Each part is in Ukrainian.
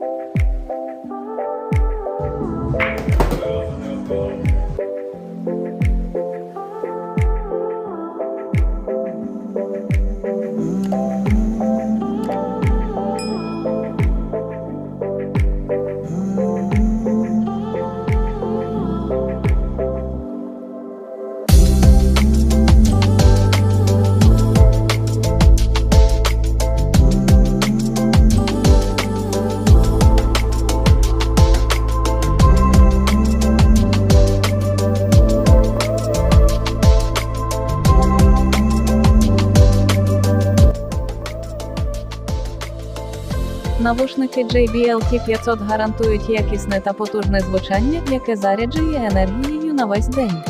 you Навушники JBL T500 гарантують якісне та потужне звучання, яке заряджує енергією на весь день.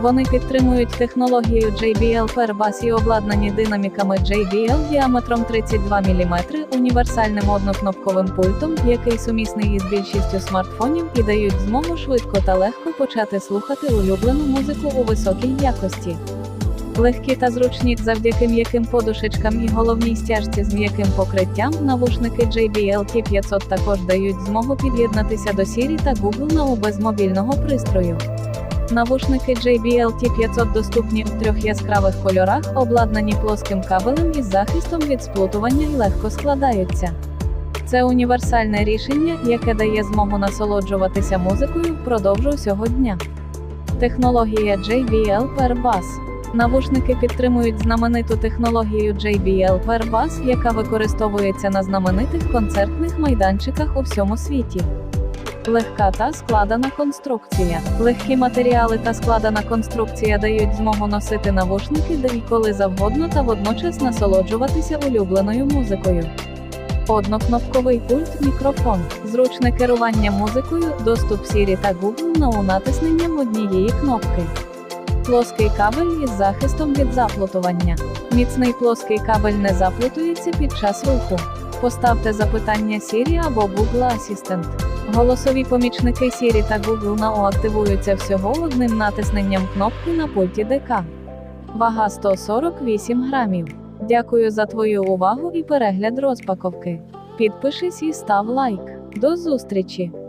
Вони підтримують технологію JBL Per і обладнані динаміками JBL діаметром 32 мм, універсальним однокнопковим пультом, який сумісний із більшістю смартфонів і дають змогу швидко та легко почати слухати улюблену музику у високій якості. Легкі та зручні завдяки м'яким подушечкам і головній стяжці з м'яким покриттям, навушники JBL T500 також дають змогу під'єднатися до Siri та Google на без мобільного пристрою. Навушники JBL T500 доступні в трьох яскравих кольорах, обладнані плоским кабелем із захистом від сплутування і легко складаються. Це універсальне рішення, яке дає змогу насолоджуватися музикою впродовж усього дня. Технологія JBL Per Bass Навушники підтримують знамениту технологію JBL Bass, яка використовується на знаменитих концертних майданчиках у всьому світі. Легка та складена конструкція. Легкі матеріали та складена конструкція дають змогу носити навушники де і коли завгодно та водночас насолоджуватися улюбленою музикою. Однокнопковий пульт мікрофон, зручне керування музикою, доступ Siri та Google на унатисненням однієї кнопки. Плоский кабель із захистом від заплутування. Міцний плоский кабель не заплутується під час руху. Поставте запитання Siri або Google Assistant. Голосові помічники Siri та Google Now активуються всього одним натисненням кнопки на пульті ДК. Вага 148 грамів. Дякую за твою увагу і перегляд розпаковки. Підпишись і став лайк. До зустрічі!